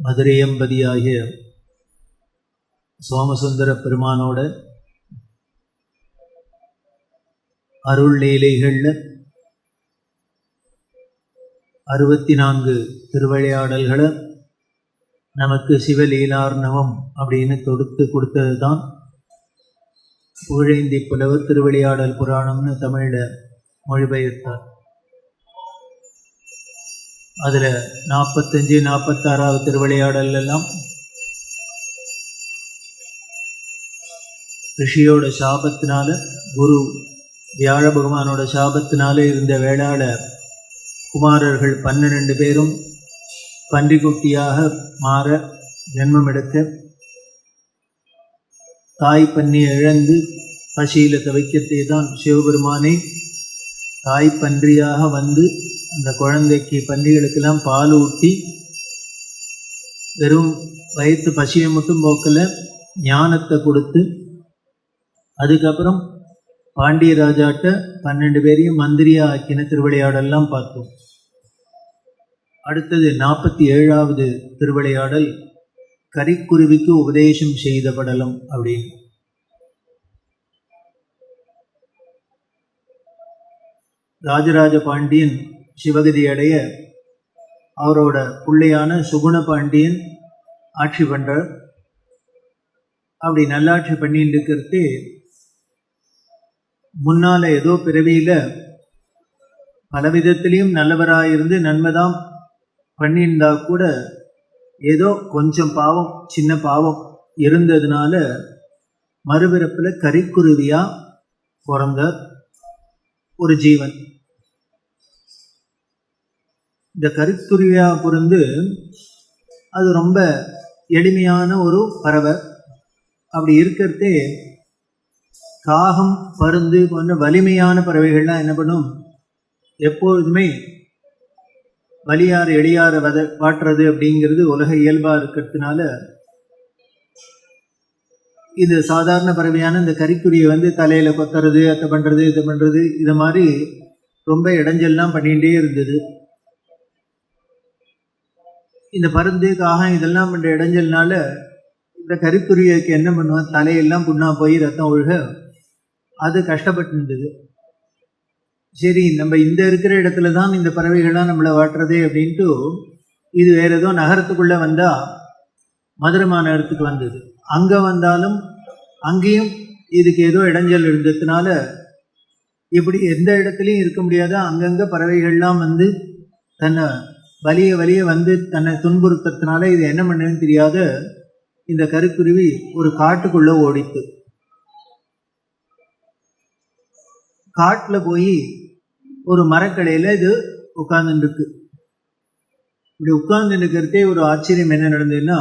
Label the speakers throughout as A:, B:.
A: மதுரையம்பதியாகிய சோமசுந்தர பெருமானோட அருள் லீலைகளில் அறுபத்தி நான்கு திருவிளையாடல்களை நமக்கு சிவலீலார்ணவம் அப்படின்னு தொடுத்து கொடுத்தது தான் புகழேந்தி புலவர் திருவிளையாடல் புராணம்னு தமிழில் மொழிபெயர்த்தார். அதில் நாற்பத்தஞ்சு நாற்பத்தாறாவது திருவிளையாடல் எல்லாம் ரிஷியோட சாபத்தினால குரு வியாழ பகவானோட சாபத்தினால இருந்த வேளாள குமாரர்கள் பன்னிரண்டு பேரும் பன்றிக்குட்டியாக மாற ஜென்மம் எடுக்க தாய் பன்னியை இழந்து பசியில் தவிக்கத்தை தான் சிவபெருமானே தாய் பன்றியாக வந்து அந்த குழந்தைக்கு பன்றிகளுக்கெல்லாம் பால் ஊட்டி வெறும் வயிற்று பசியை மட்டும் போக்கல ஞானத்தை கொடுத்து அதுக்கப்புறம் பாண்டிய ராஜாட்ட பன்னெண்டு பேரையும் மந்திரியா ஆக்கின திருவிளையாடல்லாம் பார்த்தோம். அடுத்தது நாற்பத்தி ஏழாவது திருவிளையாடல் கரிக்குருவிக்கு உபதேசம் செய்த படலம் அப்படின்னு. ராஜராஜ பாண்டியன் சிவகதி அடைய அவரோட பிள்ளையான சுகுண பாண்டியன் ஆட்சி பண்றார். அப்படி நல்லாட்சி பண்ணிட்டு இருக்கிறது முன்னால் ஏதோ பிறவியில் பல விதத்திலையும் நல்லவராயிருந்து நன்மைதான் பண்ணியிருந்தா கூட ஏதோ கொஞ்சம் பாவம் சின்ன பாவம் இருந்ததுனால மறுபிறப்பில் கறிக்குருவியாக பிறந்த ஒரு ஜீவன். இந்த கரிக்குருவியா பொருந்து அது ரொம்ப எளிமையான ஒரு பறவை. அப்படி இருக்கிறதே காகம் பருந்து போன்ற வலிமையான பறவைகள்லாம் என்ன பண்ணும்? எப்பொழுதுமே வலியார் எளியார வத வாட்டுறது அப்படிங்கிறது உலக இயல்பாக இருக்கிறதுனால இது சாதாரண பறவையான இந்த கறிக்குறியை வந்து தலையில் கொத்துறது அதை பண்ணுறது இது பண்ணுறது இது மாதிரி ரொம்ப இடைஞ்சல்லாம் பண்ணிகிட்டே இருந்தது. இந்த பருந்து காகம் இதெல்லாம் பண்ணுற இடைஞ்சல்னால இந்த கறிக்குரியக்கு என்ன பண்ணுவான் தலையெல்லாம் புண்ணா போய் ரத்தம் ஒழுக அது கஷ்டப்பட்டு இருந்தது சரி நம்ம இந்த இருக்கிற இடத்துல தான் இந்த பறவைகள்லாம் நம்மளை வாட்டுறது அப்படின்ட்டு இது வேறு ஏதோ நகரத்துக்குள்ளே வந்தால் மதுரை மாநகரத்துக்கு வந்தது. அங்கே வந்தாலும் அங்கேயும் இதுக்கு ஏதோ இடைஞ்சல் இருந்ததுனால இப்படி எந்த இடத்துலையும் இருக்க முடியாத அங்கங்கே பறவைகள்லாம் வந்து தன்னை வலிய வலிய வந்து தன்னை துன்புறுத்துறதுனால இது என்ன பண்ணுன்னு தெரியாத இந்த கருக்குருவி ஒரு காட்டுக்குள்ளே ஓடித்து. காட்டில் போய் ஒரு மரக்கடையில் இது உட்கார்ந்துருக்கு இப்படி உட்கார்ந்து இருக்கிறதே ஒரு ஆச்சரியம் என்ன நடந்ததுன்னா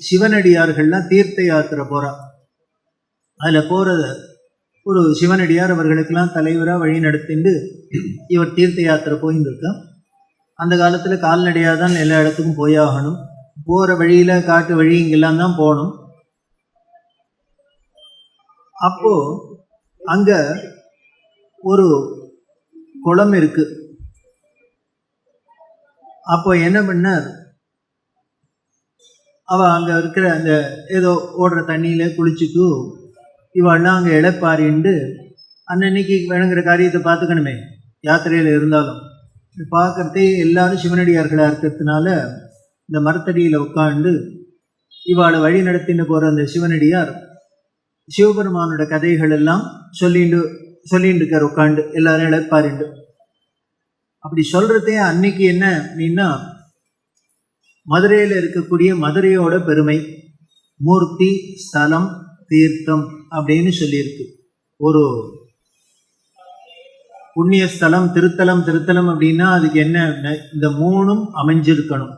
A: சிவனடியார்கள்லாம் தீர்த்த யாத்திரை போகிறா அதில் போகிறத ஒரு சிவனடியார் அவர்களுக்கெல்லாம் தலைவராக வழி நடத்திண்டு இவர் தீர்த்த யாத்திரை போயின்னு அந்த காலத்தில் கால்நடையாக தான் எல்லா இடத்துக்கும் போயாகணும். போகிற வழியில் காட்டு வழி இங்கெல்லாம் தான் போகணும். அப்போ அங்க ஒரு குளம் இருக்கு. அப்போ என்ன பண்ணார்? அவள் அங்கே இருக்கிற அந்த ஏதோ ஓடுற தண்ணியில் குளிச்சுட்டு இவெல்லாம் அங்கே இழப்பாரிண்டு அன்னன்னைக்கு வேணுங்கிற காரியத்தை பார்த்துக்கணுமே யாத்திரையில் இருந்தாலும். பார்க்கறதே எல்லாரும் சிவனடியார்களாக இருக்கிறதுனால இந்த மரத்தடியில் உட்காந்து இவாளை வழி நடத்தின்னு போகிற அந்த சிவனடியார் சிவபெருமானோட கதைகள் எல்லாம் சொல்லிண்டு சொல்லிட்டு இருக்கார் உட்காந்து எல்லாரும் இழப்பாருண்டு அப்படி சொல்கிறதே அன்னைக்கு என்ன அப்படின்னா மதுரையில் இருக்கக்கூடிய மதுரையோட பெருமை மூர்த்தி ஸ்தலம் தீர்த்தம் அப்படின்னு சொல்லியிருக்கு. ஒரு புண்ணிய ஸ்தலம் திருத்தலம் திருத்தலம் அப்படின்னா அதுக்கு என்ன? இந்த மூணும் அமைஞ்சிருக்கணும்.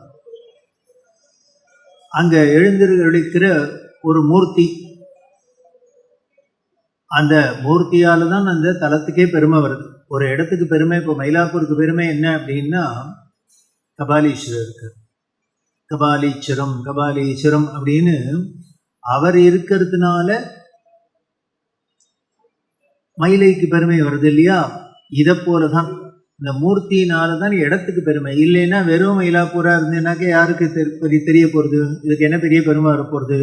A: அங்க எழுந்திருக்கிற ஒரு மூர்த்தி அந்த மூர்த்தியால தான் அந்த தலத்துக்கே பெருமை வருது. ஒரு இடத்துக்கு பெருமை இப்போ மயிலாப்பூருக்கு பெருமை என்ன அப்படின்னா கபாலீஸ்வரர் இருக்கார். கபாலீஸ்வரம் கபாலீஸ்வரம் அப்படின்னு அவர் இருக்கிறதுனால மயிலைக்கு பெருமை வருது இல்லையா? இதை போல தான் இந்த மூர்த்தியினால தான் இடத்துக்கு பெருமை. இல்லைன்னா வெறும் மயிலாப்பூரா இருந்ததுனாக்க யாருக்கு தெரி- தெரிய போகிறது இதுக்கு என்ன பெரிய பெருமை வரப்போகிறது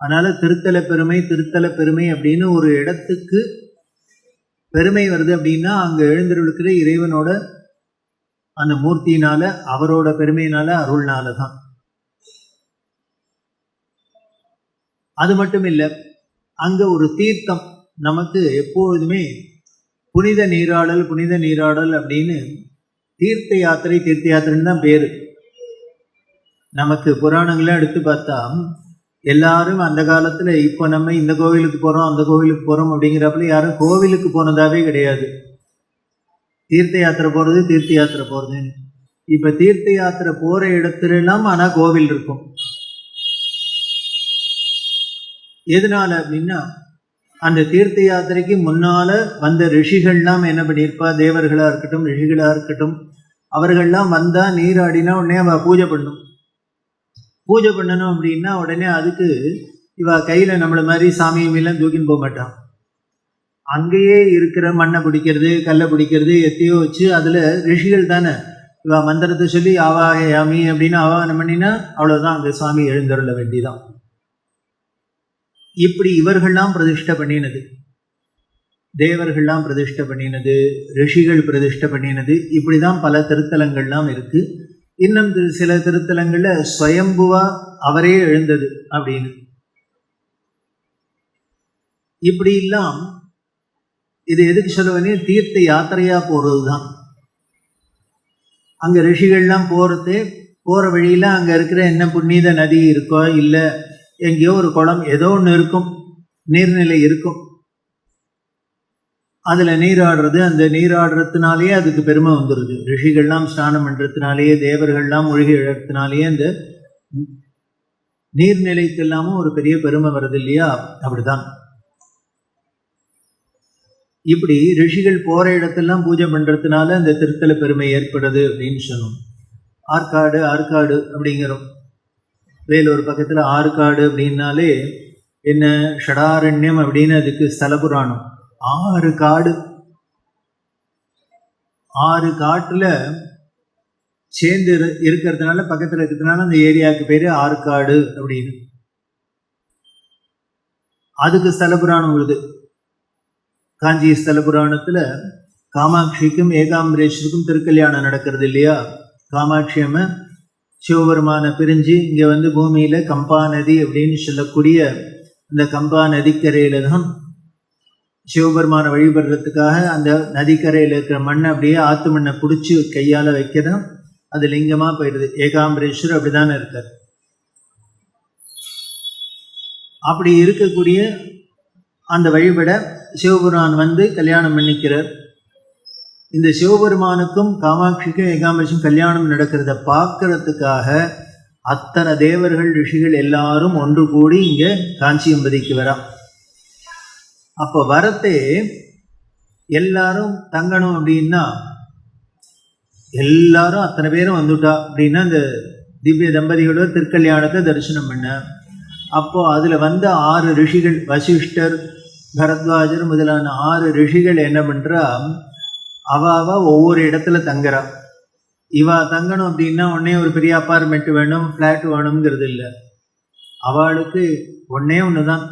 A: அதனால திருத்தல பெருமை திருத்தல பெருமை அப்படின்னு ஒரு இடத்துக்கு பெருமை வருது அப்படின்னா அங்கே எழுந்திருக்கிற இறைவனோட அந்த மூர்த்தியினால அவரோட பெருமையினால அருள்னால தான் அது மட்டும் இல்லை அங்க ஒரு தீர்த்தம் நமக்கு எப்பொழுதுமே புனித நீராடல் புனித நீராடல் அப்படின்னு தீர்த்த யாத்திரை தீர்த்த யாத்திரைன்னு தான் பேரு. நமக்கு புராணங்களாம் எடுத்து பார்த்தா எல்லாரும் அந்த காலத்துல இப்போ நம்ம இந்த கோவிலுக்கு போறோம் அந்த கோவிலுக்கு போறோம் அப்படிங்கிறப்பல யாரும் கோவிலுக்கு போனதாவே கிடையாது. தீர்த்த யாத்திரை போறது தீர்த்த யாத்திரை போறது இப்போ தீர்த்த யாத்திரை போற இடத்துலலாம் ஆனால் கோவில் இருக்கும். எதனால அப்படின்னா அந்த தீர்த்த யாத்திரைக்கு முன்னால வந்த ரிஷிகள்லாம் என்ன பண்ணியிருப்பா தேவர்களா இருக்கட்டும் ரிஷிகளாக இருக்கட்டும் அவர்கள்லாம் வந்தா நீராடினா உடனே அவள் பூஜை பண்ணும். பூஜை பண்ணணும் அப்படின்னா உடனே அதுக்கு இவ கையில நம்மளை மாதிரி சாமியெல்லாம் தூக்கின்னு போக மாட்டான். அங்கேயே இருக்கிற மண்ணை பிடிக்கிறது கல்லை பிடிக்கிறது எத்தையோ வச்சு அதில் ரிஷிகள் தானே. இவ மந்திரத்தை சொல்லி ஆவாயாமி அப்படின்னு ஆவாகனம் பண்ணினா அவ்வளோதான் அங்கே சாமி எழுந்தருள வேண்டிதான். இப்படி இவர்கள்லாம் பிரதிஷ்டை பண்ணினது. தேவர்கள்லாம் பிரதிஷ்டை பண்ணினது ரிஷிகள் பிரதிஷ்டை பண்ணினது இப்படி தான் பல திருத்தலங்கள்லாம் இருக்குது இன்னும் சில திருத்தலங்களில் ஸ்வயம்புவா அவரே எழுந்தது அப்படின்னு. இப்படி இல்லாம் இது எதுக்கு சொல்லுவேனே? தீர்த்த யாத்திரையா போறதுதான். அங்கே ரிஷிகள்லாம் போகிறது போகிற வழியில அங்கே இருக்கிற என்ன புண்ணித நதி இருக்கோ இல்லை எங்கேயோ ஒரு குளம் ஏதோ ஒன்று இருக்கும். நீர்நிலை இருக்கும். அதில் நீராடுறது அந்த நீராடுறதுனாலேயே அதுக்கு பெருமை வந்துடுது ரிஷிகள்லாம் ஸ்நானம் பண்ணுறதுனாலேயே தேவர்கள்லாம் மூழ்கி இழறதுனாலேயே அந்த நீர்நிலைக்கு எல்லாமும் ஒரு பெரிய பெருமை வருது இல்லையா? அப்படிதான். இப்படி ரிஷிகள் போகிற இடத்தெல்லாம் பூஜை பண்ணுறதுனால அந்த திருத்தல பெருமை ஏற்படுது அப்படின்னு சொன்னோம். ஆற்காடு ஆற்காடு அப்படிங்கிறோம். வேலூர் பக்கத்தில் ஆற்காடு அப்படின்னாலே என்ன? ஷடாரண்யம் அப்படின்னு அதுக்கு ஸ்தல புராணம் ஆறு காடு. ஆறு காட்டுல சேர்ந்து இருக்கிறதுனால பக்கத்துல இருக்கிறதுனால அந்த ஏரியாவுக்கு பேர் ஆற்காடு அப்படின்னு. அதுக்கு ஸ்தல புராணம் வருது. காஞ்சி ஸ்தல புராணத்துல காமாட்சிக்கும் ஏகாம்பரேஸ்வருக்கும் திருக்கல்யாணம் நடக்கிறது இல்லையா? காமாட்சி அம்மா சிவபெருமான பிரிஞ்சு இங்க வந்து பூமியில கம்பா நதி அப்படின்னு சொல்லக்கூடிய அந்த கம்பா நதிக்கரையில தான் சிவபெருமானை வழிபடுறதுக்காக அந்த நதிக்கரையில இருக்கிற மண்ணை அப்படியே ஆத்து மண்ணை பிடிச்சி கையால வைக்கதான் அது லிங்கமா போயிடுது. ஏகாம்பரேஸ்வர் அப்படிதானே இருக்கார். அப்படி இருக்கக்கூடிய அந்த வழிபட சிவபெருமான் வந்து கல்யாணம் பண்ணிக்கிறார். இந்த சிவபெருமானுக்கும் காமாட்சிக்கும் ஏகாம்பரேஷும் கல்யாணம் நடக்கிறத பார்க்கறதுக்காக அத்தனை தேவர்கள் ரிஷிகள் எல்லாரும் ஒன்று கூடி இங்கே காஞ்சியம்பதிக்கு வரா அப்போ வரத்தே எல்லாரும் தங்கணும் அப்படின்னா எல்லாரும் அத்தனை பேரும் வந்துட்டா அப்படின்னா இந்த திவ்ய தம்பதிகளோட திருக்கல்யாணத்தை தரிசனம் பண்ண. அப்போது அதில் வந்த ஆறு ரிஷிகள் வசிஷ்டர் பரத்வாஜர் முதலான ஆறு ரிஷிகள் என்ன பண்ணுறா அவ ஒவ்வொரு இடத்துல தங்குறா. இவா தங்கணும் அப்படின்னா உடனே ஒரு பெரிய அப்பார்ட்மெண்ட் வேணும் ஃப்ளாட் வேணுங்கிறது இல்லை. அவளுக்கு ஒன்னே ஒன்று தான்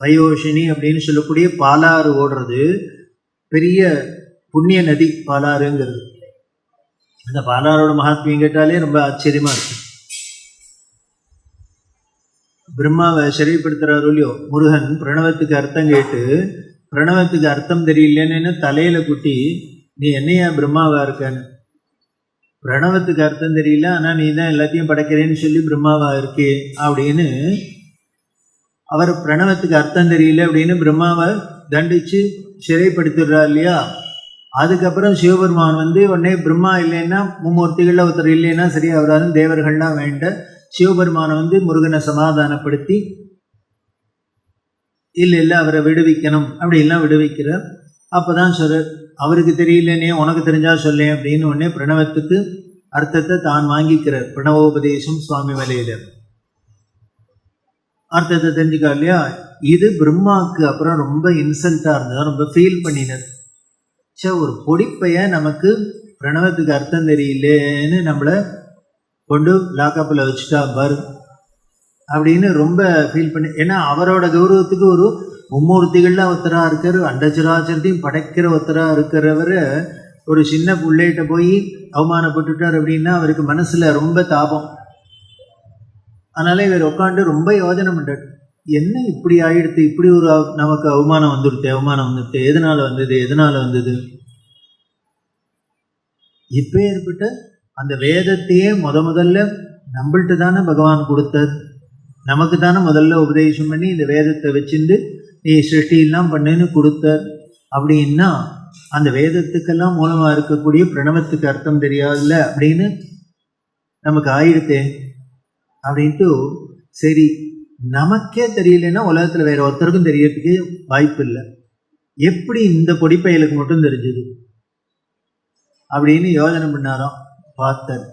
A: வயோஷினி அப்படின்னு சொல்லக்கூடிய பாலாறு ஓடுறது பெரிய புண்ணிய நதி பாலாறுங்கிறது. அந்த பாலாரோட மகாத்மியம் கேட்டாலே ரொம்ப ஆச்சரியமாக இருக்கும் பிரம்மாவை சிறைப்படுத்துறாரோ இல்லையோ முருகன் பிரணவத்துக்கு அர்த்தம் கேட்டு பிரணவத்துக்கு அர்த்தம் தெரியலன்னு தலையில குட்டி நீ என்னையா பிரம்மாவா இருக்கன்னு? பிரணவத்துக்கு அர்த்தம் தெரியல ஆனால் நீ தான் எல்லாத்தையும் படைக்கிறேன்னு சொல்லி பிரம்மாவா இருக்கே அப்படின்னு அவர் பிரணவத்துக்கு அர்த்தம் தெரியல அப்படின்னு பிரம்மாவை தண்டிச்சு சிறைப்படுத்திடுறா இல்லையா? அதுக்கப்புறம் சிவபெருமான் வந்து உடனே பிரம்மா இல்லைன்னா மும்மூர்த்திகளில் ஒருத்தர் இல்லைன்னா சரியா வராது தேவர்கள்லாம் வேண்ட சிவபெருமானை வந்து முருகனை சமாதானப்படுத்தி இல்லை இல்லை அவரை விடுவிக்கணும் அப்படிலாம் விடுவிக்கிறார். அப்பதான் சொல்கிறார் அவருக்கு தெரியலனே உனக்கு தெரிஞ்சா சொல்லேன் அப்படின்னு உடனே பிரணவத்துக்கு அர்த்தத்தை தான் வாங்கிக்கிறார். பிரணவோபதேசம் சுவாமி மலையில அர்த்தத்தை தெரிஞ்சுக்கா இல்லையா? இது பிரம்மாவுக்கு அப்புறம் ரொம்ப இன்சல்ட்டா இருந்தது. ரொம்ப ஃபீல் பண்ணினர் சே ஒரு பொடிப்பைய நமக்கு பிரணவத்துக்கு அர்த்தம் தெரியலேன்னு நம்மளை கொண்டு லாக்கப்பில் வச்சுட்டா பாரு அப்படின்னு ரொம்ப ஃபீல் பண்ணி ஏன்னா அவரோட கௌரவத்துக்கு ஒரு மும்மூர்த்திகளில் ஒருத்தராக இருக்கார் அண்டச்சராச்சரத்தையும் படைக்கிற ஒருத்தராக இருக்கிறவர் ஒரு சின்ன பிள்ளைகிட்ட போய் அவமானப்பட்டுட்டார் அப்படின்னா அவருக்கு மனசில் ரொம்ப தாபம். அதனால இவர் உட்காந்து ரொம்ப யோஜனை பண்ணுறார் என்ன இப்படி ஆயிடுத்து இப்படி ஒரு நமக்கு அவமானம் வந்துடுது அவமானம் வந்துடுது எதனால வந்தது எதனால் வந்தது? இப்போ ஏற்பட்ட அந்த வேதத்தையே முத முதல்ல நம்மள்கிட்ட தானே பகவான் கொடுத்தது நமக்கு தானே முதல்ல உபதேசம் பண்ணி இந்த வேதத்தை வச்சுட்டு நீ சிருஷ்டியெல்லாம் பண்ணுன்னு கொடுத்தார். அப்படின்னா அந்த வேதத்துக்கெல்லாம் மூலமாக இருக்கக்கூடிய பிரணவத்துக்கு அர்த்தம் தெரியாதுல்ல அப்படின்னு நமக்கு ஆயிடுத்தே. அப்படின்ட்டு சரி நமக்கே தெரியலன்னா உலகத்தில் வேற ஒருத்தருக்கும் தெரியறதுக்கு வாய்ப்பு இல்லை. எப்படி இந்த பொடிப்பயலுக்கு மட்டும் தெரிஞ்சது? அப்படின்னு யோசனை பண்ணாராம். பார்த்தார்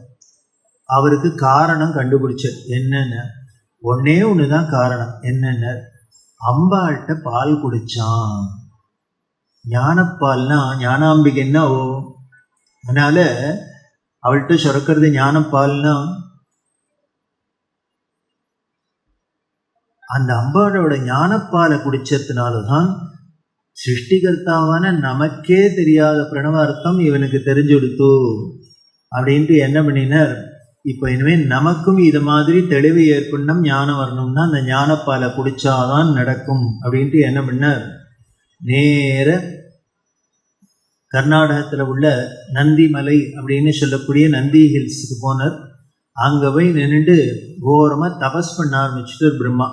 A: அவருக்கு காரணம் கண்டுபிடிச்சது. என்னென்ன? ஒன்னே ஒன்று தான் காரணம். என்னென்ன? அம்பாள்கிட்ட பால் குடிச்சான். ஞானப்பால்னா ஞானாம்பிகைன்னா ஓ. அதனால அவள்கிட்ட சுரக்கிறது ஞானப்பால்னா? அந்த அம்பாளோட ஞானப்பாலை குடிச்சதுனால தான் சிருஷ்டிகர்த்தாவான நமக்கே தெரியாத பிரணவ அர்த்தம் இவனுக்கு தெரிஞ்சுடுத்து அப்படின்ட்டு என்ன பண்ணினார்? இப்போ இனிமேல் நமக்கும் இது மாதிரி தெளிவு ஏற்படணும் ஞானம் வரணும்னா அந்த ஞானப்பாலை குடிச்சாதான் நடக்கும் அப்படின்ட்டு என்ன பண்ணார்? நேர கர்நாடகத்தில் உள்ள நந்திமலை அப்படின்னு சொல்லக்கூடிய நந்தி ஹில்ஸுக்கு போனார். அங்கே போய் நின்றுட்டு கோரமாக தபஸ் பண்ண ஆரம்பிச்சுட்டு பிரம்மா.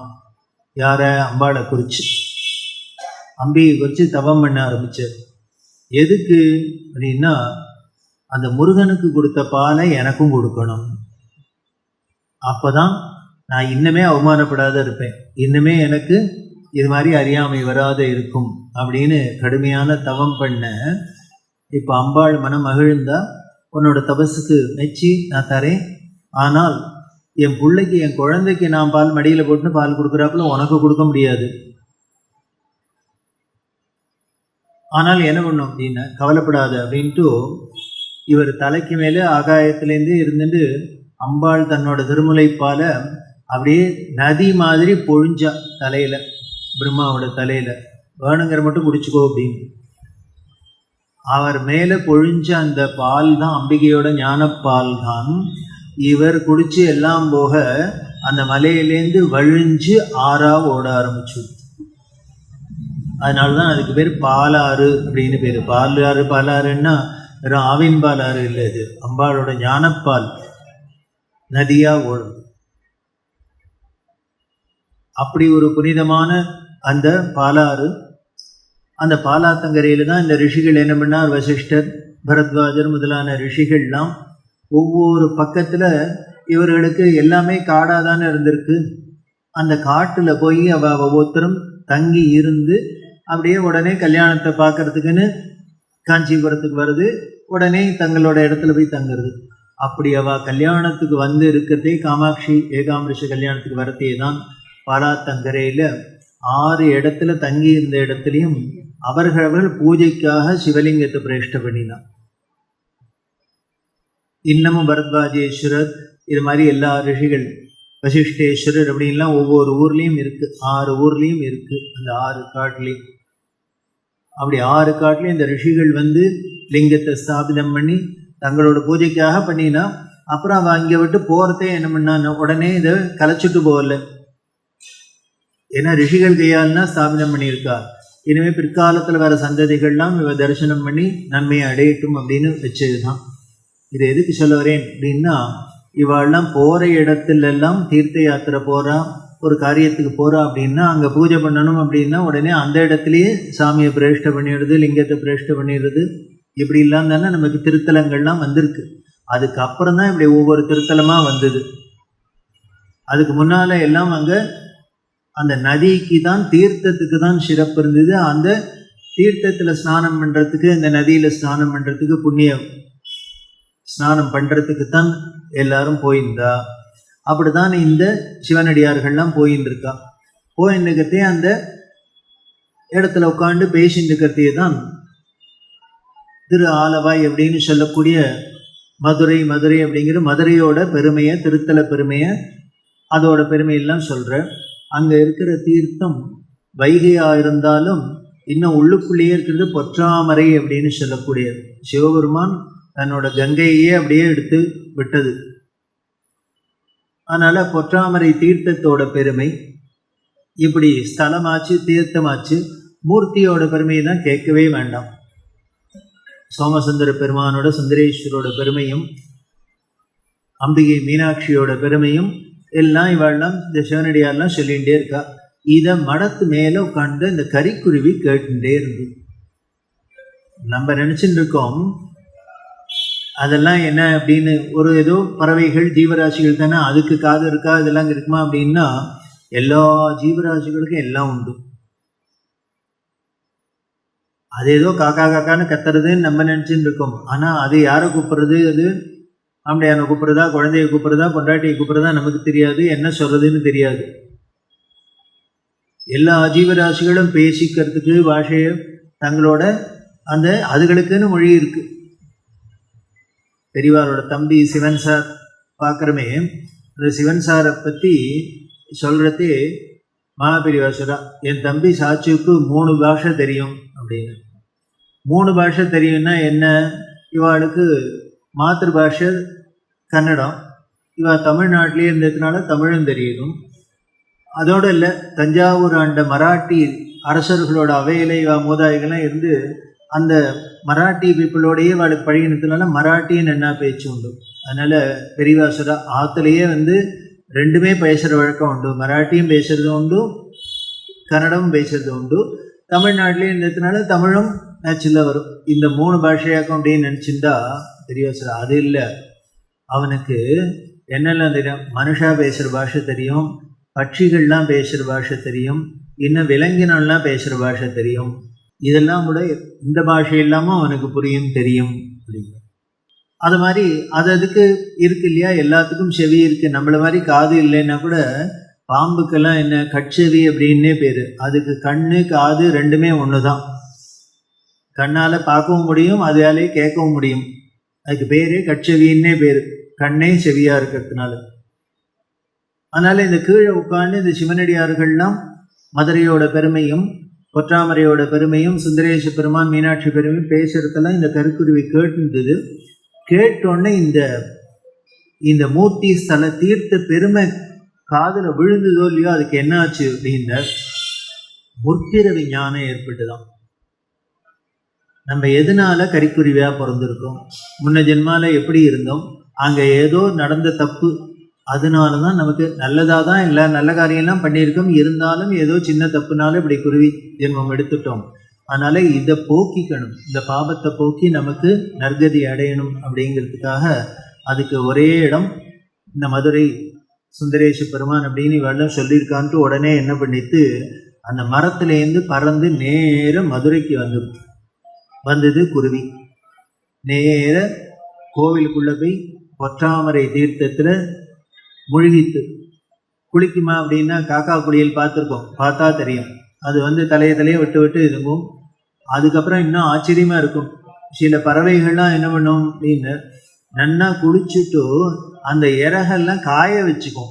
A: யாரை? அம்பாளை குறித்து அம்பியை குறித்து தவம் பண்ண ஆரம்பித்தார் எதுக்கு அப்படின்னா அந்த முருகனுக்கு கொடுத்த பாலை எனக்கும் கொடுக்கணும். அப்போதான் நான் இன்னுமே அவமானப்படாத இருப்பேன். இன்னுமே எனக்கு இது மாதிரி அறியாமை வராத இருக்கும் அப்படின்னு கடுமையான தவம் பண்ண இப்போ அம்பாள் மனம் மகிழ்ந்தா உன்னோட தபஸுக்கு மெச்சி நான் தரேன். ஆனால் என் பிள்ளைக்கு என் குழந்தைக்கு நான் பால் மடியில் போட்டு பால் கொடுக்குறாப்புல உனக்கு கொடுக்க முடியாது. ஆனால் என்ன பண்ணும் அப்படின்னா கவலைப்படாத அப்படின்ட்டு இவர் தலைக்கு மேலே ஆகாயத்திலேருந்து இருந்துட்டு அம்பாள் தன்னோட திருமுலைப்பால அப்படியே நதி மாதிரி பொழிஞ்சா தலையில பிரம்மாவோட தலையில. வேணுங்கிற மட்டும் குடிச்சுக்கோ அப்படின்னு. அவர் மேலே பொழிஞ்ச அந்த பால் தான் அம்பிகையோட ஞானப்பால் தான் இவர் குடிச்சு எல்லாம் போக அந்த மலையிலேருந்து வழிஞ்சு ஆறா ஓட ஆரம்பிச்சு அதனால தான் அதுக்கு பேர் பாலாறு அப்படின்னு பேர். பாலாறு பாலாறுன்னா வெறும் ஆவின்பால் ஆறு இல்லை இது அம்பாளோட ஞானப்பால் நதியாக ஓடும். அப்படி ஒரு புனிதமான அந்த பாலாறு அந்த பாலாத்தங்கரையில் தான் இந்த ரிஷிகள் என்ன பண்ணார்? வசிஷ்டர் பரத்வாஜர் முதலான ரிஷிகள்லாம் ஒவ்வொரு பக்கத்தில் இவர்களுக்கு எல்லாமே காடாக தானே இருந்திருக்கு. அந்த காட்டில் போய் அவ ஒவ்வொருத்தரும் தங்கி இருந்து அப்படியே உடனே கல்யாணத்தை பார்க்கறதுக்குன்னு காஞ்சிபுரத்துக்கு வருது உடனே தங்களோட இடத்துல போய் தங்குறது. அப்படி அவ கல்யாணத்துக்கு வந்து இருக்கிறதே காமாட்சி ஏகாம்பரிஷ கல்யாணத்துக்கு வரத்தையே தான் பாலாத்தங்கரையில் ஆறு இடத்துல தங்கி இருந்த இடத்துலையும் அவர்கள் பூஜைக்காக சிவலிங்கத்தை பிரேஷ்ட பண்ணினான் இன்னமும் பரத்வாஜேஸ்வரர் இது மாதிரி எல்லா ரிஷிகள் வசிஷ்டேஸ்வரர் அப்படின்லாம் ஒவ்வொரு ஊர்லேயும் இருக்கு. ஆறு ஊர்லேயும் இருக்கு. அந்த ஆறு காட்டுலேயும். அப்படி ஆறு காட்டிலும் இந்த ரிஷிகள் வந்து லிங்கத்தை ஸ்தாபிதம் பண்ணி தங்களோட பூஜைக்காக பண்ணினா அப்புறம் அவன் அங்கே விட்டு போகிறதே என்ன பண்ணான் உடனே இதை கலைச்சிட்டு போகல. ஏன்னா ரிஷிகள் கையால்னா ஸ்தாபிதம் பண்ணியிருக்கா. இனிமேல் பிற்காலத்தில் வர சந்ததிகள்லாம் இவ தரிசனம் பண்ணி நன்மையை அடையட்டும் அப்படின்னு வச்சதுதான். இது எதுக்கு சொல்ல வரேன் அப்படின்னா இவாள்லாம் போகிற இடத்துலெல்லாம் தீர்த்த யாத்திரை போகிறான் ஒரு காரியத்துக்கு போகிறோம் அப்படின்னா அங்கே பூஜை பண்ணணும் அப்படின்னா உடனே அந்த இடத்துலையே சாமியை பிரேஷ்ட பண்ணிடுறது லிங்கத்தை பிரேஷ்ட பண்ணிடுறது இப்படி இல்லாம தானே நமக்கு திருத்தலங்கள்லாம் வந்திருக்கு. அதுக்கப்புறம் தான் இப்படி ஒவ்வொரு திருத்தலமாக வந்தது. அதுக்கு முன்னால் எல்லாம் அங்கே அந்த நதிக்கு தான் தீர்த்தத்துக்கு தான் சிறப்பு இருந்தது. அந்த தீர்த்தத்தில் ஸ்நானம் பண்ணுறதுக்கு இந்த நதியில் ஸ்நானம் பண்ணுறதுக்கு புண்ணியம். ஸ்நானம் பண்ணுறதுக்கு தான் எல்லாரும் போயிருந்தா. அப்படிதான் இந்த சிவனடியார்கள்லாம் போயின்னு போயின்னுக்கிறதே அந்த இடத்துல உட்காந்து பேசின்னு இருக்கிறதே தான் திரு ஆலவாய் அப்படின்னு சொல்லக்கூடிய மதுரை மதுரை அப்படிங்கிற மதுரையோட பெருமையை திருத்தல பெருமையை அதோட பெருமையெல்லாம் சொல்கிறேன் அங்கே இருக்கிற தீர்த்தம் வைகையாக இருந்தாலும் இன்னும் உள்ளுக்குள்ளேயே இருக்கிறது பொற்றாமரை அப்படின்னு சொல்லக்கூடியது. சிவபெருமான் தன்னோட கங்கையே அப்படியே எடுத்து விட்டது. அதனால் பொற்றாமரை தீர்த்தத்தோட பெருமை இப்படி ஸ்தலமாச்சு தீர்த்தமாச்சு மூர்த்தியோட பெருமையை தான் கேட்கவே வேண்டாம். சோமசுந்தர பெருமானோட சுந்தரேஸ்வரோட பெருமையும் அம்பிகை மீனாட்சியோட பெருமையும் எல்லாம் இவாள்லாம் இந்த சிவனடியாரெலாம் சொல்லிகிட்டே இருக்கா. இதை மடத்து மேலே உட்காந்து இந்த கறிக்குருவி கேட்டுட்டே இருந்து. நம்ம நினச்சிட்டு இருக்கோம் அதெல்லாம் என்ன அப்படின்னு ஒரு ஏதோ பறவைகள் ஜீவராசிகள் தானே அதுக்கு காது இருக்கா இதெல்லாம் இருக்குமா அப்படின்னா எல்லா ஜீவராசிகளுக்கும் எல்லாம் உண்டு. அது ஏதோ காக்கா காக்கான்னு கத்துறதுன்னு நம்ம நினச்சின்னு இருக்கோம். ஆனால் அது யாரை கூப்பிட்றது அது? ஆம்படையான கூப்பிட்றதா குழந்தைய கூப்பிட்றதா பொண்டாட்டியை கூப்பிட்றதா நமக்கு தெரியாது. என்ன சொல்கிறதுன்னு தெரியாது. எல்லா ஜீவராசிகளும் பேசிக்கிறதுக்கு பாஷையை தங்களோட அந்த அதுகளுக்குன்னு மொழி இருக்குது பெரியவாரோட தம்பி சிவன் சார் பார்க்குறமே அந்த சிவன் சாரை பற்றி சொல்கிறதே மகாபெரிவா சொல்கிறா என் தம்பி சாட்சிக்கு மூணு பாஷை தெரியும் அப்படின்னு. மூணு பாஷை தெரியும்னா என்ன? இவாளுக்கு மாத்திரு பாஷை கன்னடம். இவா தமிழ்நாட்டிலே இருந்ததுனால தமிழும் தெரியணும் அதோடு இல்லை தஞ்சாவூர் ஆண்ட மராட்டி அரசர்களோட அவையில இவா மூதாதிகள்லாம் இருந்து அந்த மராட்டி பீப்புளோடையே வாழ் பழகினதுனால மராட்டின்னு என்ன பேச்சு உண்டு. அதனால் பெரியவாசரா ஆற்றுலேயே வந்து ரெண்டுமே பேசுகிற வழக்கம் உண்டு. மராட்டியும் பேசுறது உண்டு கன்னடமும் பேசுறது உண்டு. தமிழ்நாட்டிலையும் இருந்ததுனால தமிழும் நேச்சுரலாக வரும். இந்த மூணு பாஷையாக்கும் அப்படின்னு நினச்சிருந்தா பெரியவாசரா அது இல்லை. அவனுக்கு என்னெல்லாம் தெரியும்? மனுஷா பேசுகிற பாஷை தெரியும் பட்சிகள்லாம் பேசுகிற பாஷை தெரியும் இன்னும் விலங்கினம்லாம் பேசுகிற பாஷை தெரியும். இதெல்லாம் கூட இந்த பாஷை இல்லாமல் அவனுக்கு புரியும் தெரியும் அப்படிங்க அது மாதிரி அது அதுக்கு இருக்கு இல்லையா? எல்லாத்துக்கும் செவி இருக்குது நம்மளை மாதிரி காது இல்லைன்னா கூட பாம்புக்கெல்லாம் என்ன கட்செவி அப்படின்னே பேர். அதுக்கு கண்ணு காது ரெண்டுமே ஒன்று தான் கண்ணால் பார்க்கவும் முடியும் அதாலே கேட்கவும் முடியும். அதுக்கு பேரே கட்செவின்னே பேர். கண்ணே செவியாக இருக்கிறதுனால. அதனால் இந்த கீழே உட்காந்து இந்த சிவனடியார்கள்லாம் மதுரையோட பெருமையும் பொற்றாமரையோட பெருமையும் சுந்தரேச பெருமான் மீனாட்சி பெருமையும் பேசுறதெல்லாம் இந்த கருக்குருவி கேட்டுருந்தது கேட்டோடனே இந்த இந்த மூர்த்தி ஸ்தல தீர்த்த பெருமை காதில் விழுந்ததோ இல்லையோ அதுக்கு என்ன ஆச்சு அப்படின்னா முற்பிறவி ஞானம் ஏற்பட்டுதான். நம்ம எதனால கறிக்குருவியாக பிறந்திருக்கோம்? முன்ன ஜென்மால எப்படி இருந்தோம்? அங்கே ஏதோ நடந்த தப்பு அதனால தான் நமக்கு நல்லதாக தான் இல்லை நல்ல காரியம்லாம் பண்ணியிருக்கோம். இருந்தாலும் ஏதோ சின்ன தப்புனாலும் இப்படி குருவி ஜென்மம் எடுத்துட்டோம். அதனால் இதை போக்கிக்கணும். இந்த பாபத்தை போக்கி நமக்கு நற்கதி அடையணும் அப்படிங்கிறதுக்காக அதுக்கு ஒரே இடம் இந்த மதுரை சுந்தரேஷ பெருமான் அப்படின்னு இவெல்லாம் சொல்லியிருக்கான்ட்டு உடனே என்ன பண்ணிட்டு அந்த மரத்துலேருந்து பறந்து நேர மதுரைக்கு வந்துடும் வந்தது குருவி. நேர கோவிலுக்குள்ளே போய் பொற்றாமரை தீர்த்தத்தில் முழுகித்து. குளிக்குமா அப்படின்னா காக்கா குளியல் பார்த்துருக்கோம் பார்த்தா தெரியும். அது வந்து தலையை தலையை விட்டு விட்டு இருக்கும் அதுக்கப்புறம் இன்னும் ஆச்சரியமா இருக்கும். சில பறவைகள்லாம் என்ன பண்ணும் அப்படின்னு நன்னா குளிச்சுட்டு அந்த இறகெல்லாம் காய வச்சுக்கும்.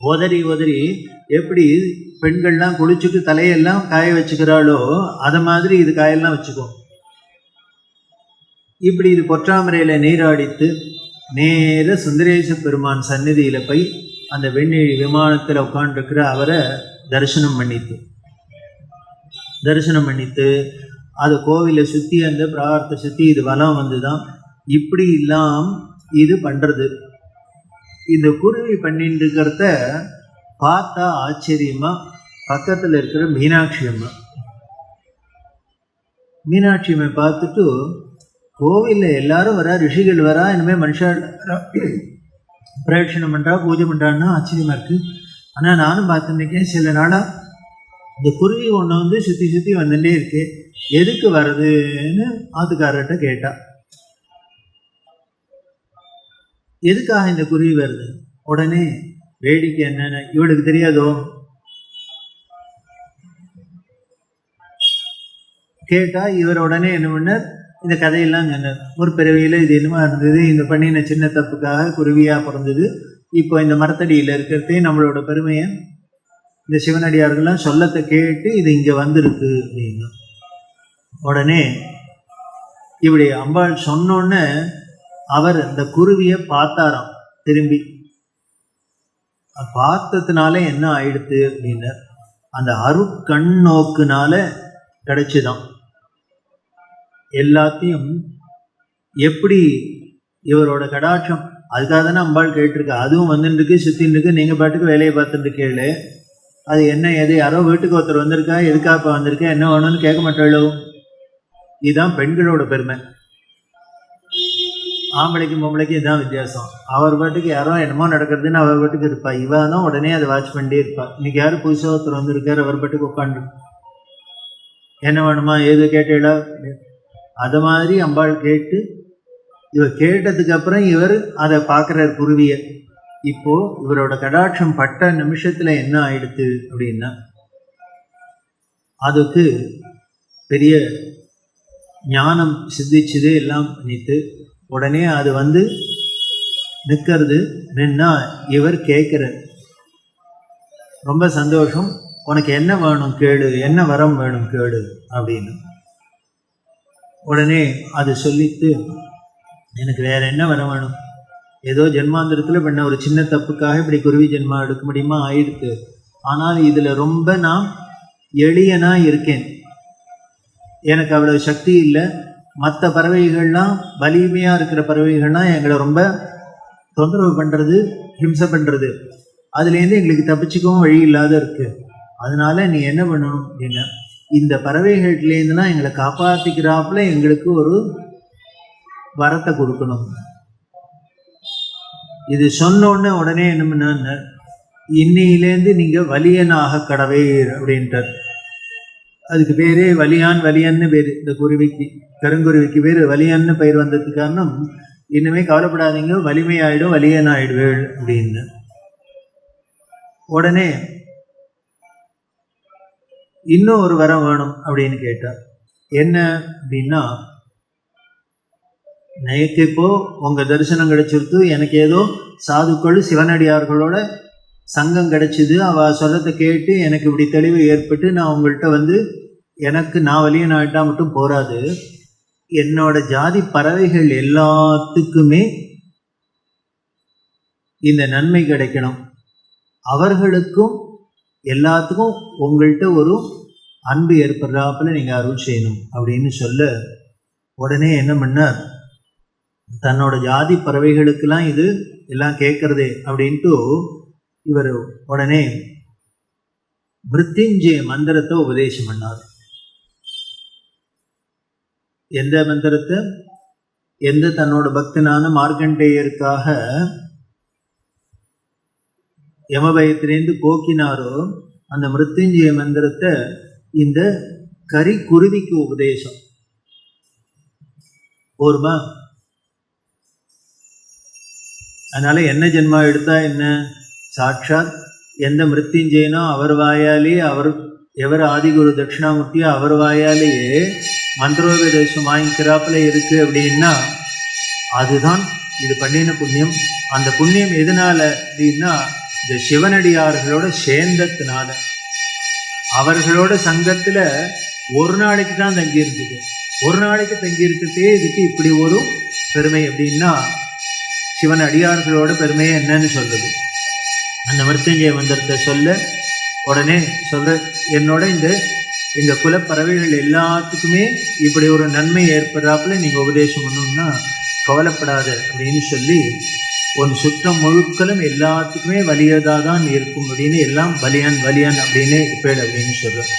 A: உதறி உதறி எப்படி பெண்கள்லாம் குளிச்சுட்டு தலையெல்லாம் காய வச்சுக்கிறாளோ அதை மாதிரி இது காயெல்லாம் வச்சுக்கும். இப்படி இது பொற்றாமரையில நீராடித்து நேர சுந்தரேச பெருமான் சந்நிதியில் போய் அந்த வெண்ணெழி விமானத்தில் உட்காண்டிருக்கிற அவரை தரிசனம் பண்ணித்து தரிசனம் பண்ணித்து அது கோவிலை சுற்றி அந்த பிரார்த்தை சுற்றி இது வலம் வந்து தான் இப்படி இல்லாம் இது பண்ணுறது இந்த குருவி பண்ணிட்டு இருக்கிறத பார்த்தா ஆச்சரியமாக பக்கத்தில் இருக்கிற மீனாட்சி அம்மா. மீனாட்சி அம்மை பார்த்துட்டு கோவிலில் எல்லாரும் வரா ரிஷிகள் வரா இனிமேல் மனுஷா பிரயட்சணம் பண்ணுறா பூஜை பண்ணுறான்னா ஆச்சரியமாக இருக்குது ஆனால் நானும் பார்த்துருக்கேன் சில நாளாக இந்த குருவி ஒன்று வந்து சுற்றி சுற்றி வந்துட்டே இருக்கு. எதுக்கு வருதுன்னு ஆத்துக்காரர்கிட்ட கேட்டா எதுக்காக இந்த குருவி வருது? உடனே வேடிக்கை என்னன்னு இவளுக்கு தெரியாதோ? கேட்டா இவர் உடனே என்ன பண்ணார்? இந்த கதையெல்லாம் ஒரு பிறவியில் இது என்னமா இருந்தது இந்த பண்ணின சின்ன தப்புக்காக குருவியாக பிறந்தது. இப்போ இந்த மரத்தடியில் இருக்கிறதே நம்மளோட பெருமையை இந்த சிவனடியார்கள்லாம் சொல்லத்தை கேட்டு இது இங்கே வந்திருக்கு அப்படின்னு. உடனே இப்படி அம்பாள் சொன்னோன்னே அவர் அந்த குருவியை பார்த்தாராம் திரும்பி. பார்த்ததுனால என்ன ஆயிடுத்து அப்படின்னு அந்த அருட்கண் நோக்குனால கிடைச்சுதான். எல்லாத்தையும் எப்படி இவரோட கடாட்சம்? அதுக்காக தானே அம்பாள் கேட்டிருக்கு. அதுவும் வந்துட்டுருக்கு சுத்தின்னு இருக்கு பாட்டுக்கு வேலையை பார்த்துட்டு கேளு அது என்ன எது யாரோ வீட்டுக்கு ஒருத்தர் வந்திருக்கா எதுக்காக இப்போ வந்திருக்கா என்ன வேணும்னு கேட்க மாட்டாளோ? இதுதான் பெண்களோட பெருமை. ஆம்பளைக்கும் பொம்பளைக்கும் இதுதான் வித்தியாசம். அவர் பாட்டுக்கு யாரோ என்னமோ நடக்கிறதுன்னு அவர் பாட்டுக்கு இருப்பா. இவ தான் உடனே அதை வாட்ச் பண்ணிட்டே இருப்பா. இன்னைக்கு யாரும் புதுசாக ஒருத்தர் வந்திருக்காரு அவர் பாட்டுக்கு உட்காந்து என்ன வேணுமா ஏது கேட்டீங்களா? அது மாதிரி அம்பாள் கேட்டு இவர் கேட்டதுக்கு அப்புறம் இவர் அதை பார்க்குறார் குருவியை. இப்போ இவரோட கடாட்சம் பட்ட நிமிஷத்தில் என்ன ஆயிடுத்து அப்படின்னா அதுக்கு பெரிய ஞானம் சித்திச்சுது எல்லாம் பண்ணிட்டு உடனே அது வந்து நிற்கிறது நின்னா இவர் கேட்குறார். ரொம்ப சந்தோஷம். உனக்கு என்ன வேணும் கேளு என்ன வரம் வேணும் கேளு அப்படின்னு. உடனே அது சொல்லிட்டு எனக்கு வேற என்ன வர வேணும்? ஏதோ ஜென்மாந்திரத்தில் பண்ண ஒரு சின்ன தப்புக்காக இப்படி குருவி ஜென்மா எடுக்க முடியுமா? ஆயிடுத்து ஆனால் இதில் ரொம்ப நான் எளியனா இருக்கேன். எனக்கு அவ்வளோ சக்தி இல்லை. மற்ற பறவைகள்லாம் வலிமையாக இருக்கிற பறவைகள்லாம் எங்களை ரொம்ப தொந்தரவு பண்ணுறது ஹிம்சை பண்ணுறது அதுலேருந்து எங்களுக்கு தப்பிச்சுக்கவும் வழி இல்லாத இருக்குது அதனால நீ என்ன பண்ணணும்? அப்படின்னா இந்த பறவைகள்லேருந்துலாம் எங்களை காப்பாற்றிக்கிறாப்புல எங்களுக்கு ஒரு வரத்தை கொடுக்கணும். இது சொன்னோடனே உடனே என்ன பண்ணான்னு இன்னையிலேருந்து நீங்கள் வலியனாக கடவீர் அப்படின்ட்டார் அதுக்கு பேரே வலியான் வலியன்னு பேர். இந்த குருவிக்கு கருங்குருவிக்கு பேர் வலியான்னு பெயர் வந்ததுக்கு காரணம் இன்னுமே கவலைப்படாதீங்க வலிமையாயிடும் வலியன் ஆயிடுவேள் அப்படின்னு உடனே இன்னும் ஒரு வரம் வேணும் அப்படின்னு கேட்டார் என்ன அப்படின்னா எனக்கு இப்போ உங்கள் தரிசனம் கிடைச்சிருத்து எனக்கு ஏதோ சாதுக்கள் சிவனடியார்களோட சங்கம் கிடைச்சிது. அவ சொல்லத்தை கேட்டு எனக்கு இப்படி தெளிவு ஏற்பட்டு நான் உங்கள்கிட்ட வந்து எனக்கு நான் வலியன் ஆயிட்டா மட்டும் போகாது என்னோட ஜாதி பறவைகள் எல்லாத்துக்குமே இந்த நன்மை கிடைக்கணும். அவர்களுக்கும் எல்லாத்துக்கும் உங்கள்கிட்ட ஒரு அன்பு ஏற்படுறாப்புல நீங்கள் அருள் செய்யணும் அப்படின்னு சொல்ல உடனே என்ன பண்ணார்? தன்னோட ஜாதி பறவைகளுக்கெல்லாம் இது எல்லாம் கேட்கறதே அப்படின்ட்டு இவர் உடனே மிருத்யுஞ்சய மந்திரத்தை உபதேசம் பண்ணார். எந்த மந்திரத்தை? எந்த தன்னோட பக்தனான மார்க்கண்டேயருக்காக யமபயத்திலேருந்து போக்கினாரோ அந்த மிருத்யுஞ்சய மந்திரத்தை இந்த கரி குருவிக்கு உபதேசம். போருமா? அதனால என்ன ஜென்மா எடுத்தா என்ன? சாட்சாத் எந்த மிருத்யுஞ்சயனோ அவர் வாயாலே அவர் எவர் ஆதிகுரு தட்சிணாமூர்த்தியோ அவர் வாயாலேயே மந்திரோபதேசம் வாங்கிக்கிறாப்புல இருக்கு அப்படின்னா அதுதான் இது பண்ணின புண்ணியம். அந்த புண்ணியம் எதனால அப்படின்னா இந்த சிவனடியார்களோட சேர்ந்ததுனால. அவர்களோட சங்கத்தில் ஒரு நாளைக்கு தான் தங்கியிருந்தது. ஒரு நாளைக்கு தங்கியிருக்கிறதே இதுக்கு இப்படி ஒரு பெருமை அப்படின்னா சிவன் அடியார்களோட பெருமையை என்னன்னு சொல்றது. அந்த மருத்துவஞ்சய மந்திரத்தை சொல்ல உடனே சொல்ற என்னோட இந்த இந்த குலப்பறவைகள் எல்லாத்துக்குமே இப்படி ஒரு நன்மை ஏற்படுறாப்புல நீங்கள் உபதேசம் பண்ணணும்னா கவலைப்படாத அப்படின்னு சொல்லி உன் சுற்றம் முழுக்களும் எல்லாத்துக்குமே வலியதாக தான் இருக்கும் அப்படின்னு எல்லாம் வலியான் வலியான் அப்படின்னு இப்பேடு அப்படின்னு சொல்றார்.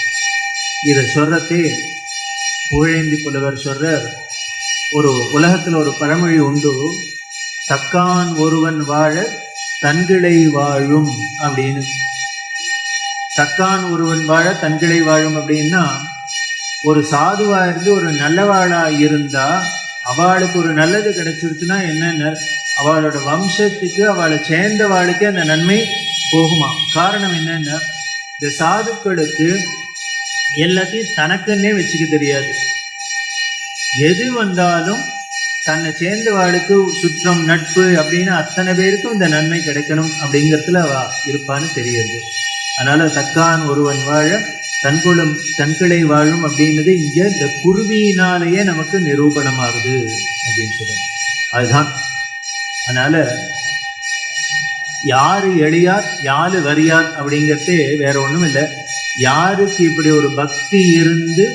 A: இதை சொல்கிறதே புகழேந்தி புலவர் சொல்கிறார் ஒரு உலகத்தில் ஒரு பழமொழி உண்டு தக்கான் ஒருவன் வாழ தன்கிளை வாழும் அப்படின்னு. தக்கான் ஒருவன் வாழ தன்கிளை வாழும் அப்படின்னா ஒரு சாதுவாக இருந்து ஒரு நல்லவாளாக இருந்தால் அவளுக்கு ஒரு நல்லது கிடைச்சிருச்சுன்னா என்னென்ன அவளோட வம்சத்துக்கு அவளை சேர்ந்தவாளுக்கு அந்த நன்மை போகுமா? காரணம் என்னன்னா இந்த சாதுக்களுக்கு எல்லாத்தையும் தனக்குன்னே வச்சுக்க தெரியாது. எது வந்தாலும் தன்னை சேர்ந்தவாளுக்கு சுற்றம் நட்பு அப்படின்னு அத்தனை பேருக்கும் இந்த நன்மை கிடைக்கணும் அப்படிங்கிறதுல அவ இருப்பான்னு தெரியுது. அதனால தக்கான் ஒருவன் வாழ தன்குளம் தன்கிளை வாழும் அப்படின்றது இங்கே இந்த குருவியினாலேயே நமக்கு நிரூபணமாகுது அப்படின்னு சொல்லுவோம் அதுதான் அதனால யாரு எளியார் யாரு வரியார் அப்படிங்கிறது வேற ஒன்றும் இல்லை. யாருக்கு இப்படி ஒரு பக்தி இருந்து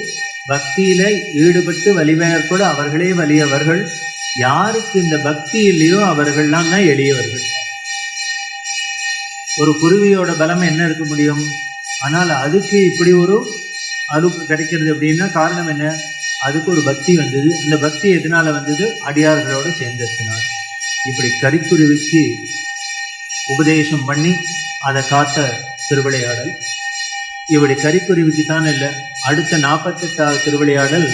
A: பக்தியில ஈடுபட்டு வலிமையர் கூட அவர்களே வலியவர்கள் யாருக்கு இந்த பக்தி இல்லையோ அவர்கள்லாம் தான் எளியவர்கள். ஒரு குருவியோட பலம் என்ன இருக்க முடியும்? ஆனால் அதுக்கு இப்படி ஒரு அழுக்கு கிடைக்கிறது அப்படின்னா காரணம் என்ன? அதுக்கு ஒரு பக்தி வந்தது. அந்த பக்தி எதனால வந்தது? அடியார்களோட சேர்ந்ததுனால. இப்படி கரிக்குருவிக்கு உபதேசம் பண்ணி அதை காத்த திருவிளையாடல். இப்படி கரிக்குருவிக்கு தான் இல்லை அடுத்த நாற்பத்தெட்டாவது திருவிளையாடல்